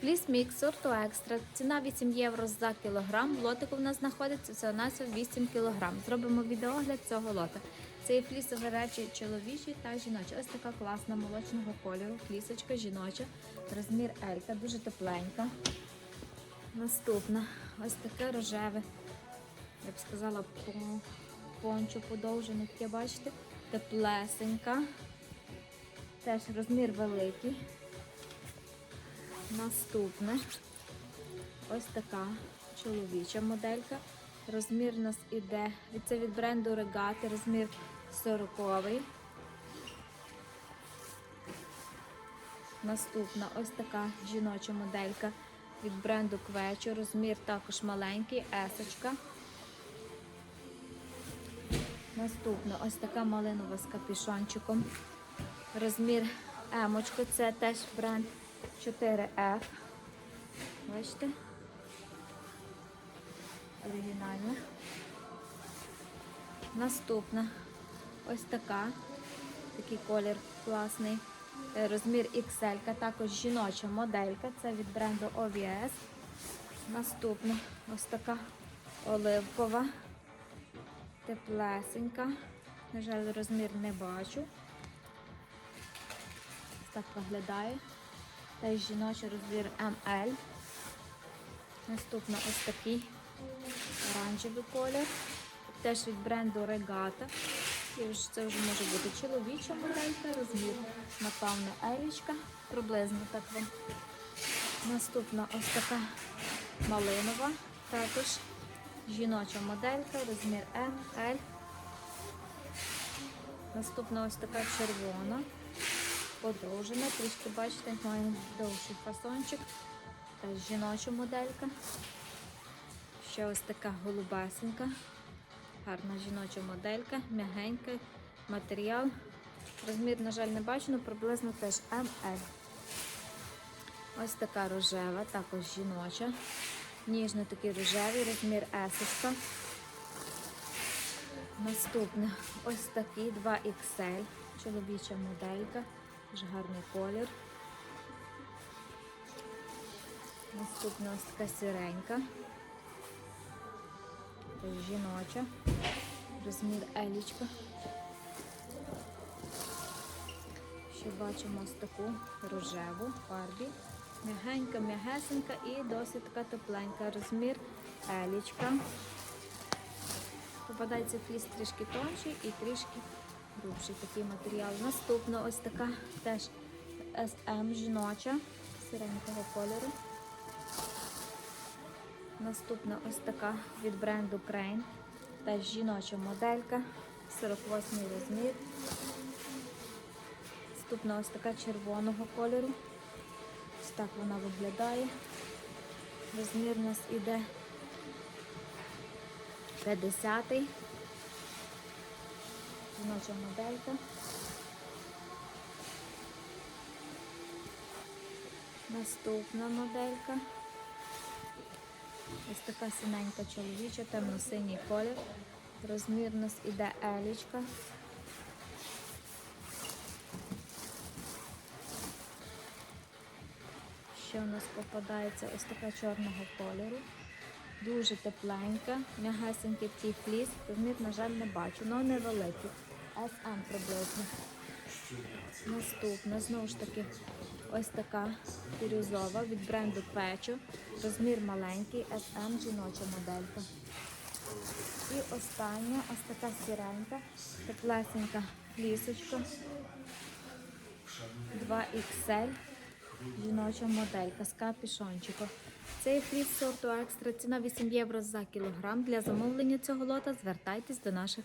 Фліс мікс сорту екстра. Ціна 8 євро за кілограм. В лотику в нас знаходиться всього на 8 кілограм. Зробимо відеогляд цього лота. Це є флісові речі чоловічі та жіночі. Ось така класна молочного кольору. Флісочка жіноча. Розмір Елька, дуже тепленька. Наступна. Ось таке рожеве. Я б сказала, по- пончо подовжене, таке, бачите, теплесенька. Теж розмір великий. Наступне ось така чоловіча моделька. Розмір у нас іде, це від бренду Регати, розмір 40. Наступна ось така жіноча моделька від бренду Квечо. Розмір також маленький, есочка. Наступна ось така малинова з капюшончиком. Розмір емочка, це теж бренд 4F. Бачите? Оригінальна. Наступна ось така. Такий колір класний. Е, Розмір XL, також жіноча моделька. Це від бренду OVS. Наступна ось така оливкова, теплесенька. На жаль, розмір не бачу. Так виглядає. Та жіночий розмір ML. Наступна ось такий оранжевий колір. Теж від бренду Regatta. І це вже може бути чоловіча моделька, розмір, напевно, елічка. Приблизно так вам. Наступна ось така малинова. Також жіноча моделька, розмір М, L. Наступна ось така червона, подовжена. Трішки бачите, має довший фасончик. Теж жіноча моделька. Ще ось така голубасенька. Гарна жіноча моделька, м'ягенька, матеріал. Розмір, на жаль, не бачу, але приблизно теж ML. Ось така рожева, також жіноча. Ніжно такий рожевий, розмір S. Наступне ось такий 2XL, чоловіча моделька, дуже гарний колір. Наступна ось така сиренька. Теж жіноча. Розмір елічка. Ще бачимо ось таку рожеву фарбі. М'ягенька, м'ягесенька і досить така тепленька. Розмір елічка. Попадається фліс трішки тонший і трішки грубший такий матеріал. Наступна ось така теж SM жіноча сиренького кольору. Наступна ось така від бренду Crane. Теж жіноча моделька, 48 розмір. Наступна ось така червоного кольору. Ось так вона виглядає. Розмір у нас іде 50-й. Жіноча моделька. Наступна моделька. Ось така синенька чоловіча, темно-синій колір. Розмір у нас іде елічка. Ще у нас попадається ось така чорного кольору. Дуже тепленька, м'ягесенький такий фліс. Розмір, на жаль, не бачу, але невеликий. SM приблизно. Наступна, знову ж таки, ось така бірюзова від бренду Печо. Розмір маленький, SM жіноча моделька. І остання, ось така сіренька, теплесенька флісочка. 2XL жіноча моделька з капішончиком. Цей фліс сорту екстра ціна 8 євро за кілограм. Для замовлення цього лота звертайтесь до наших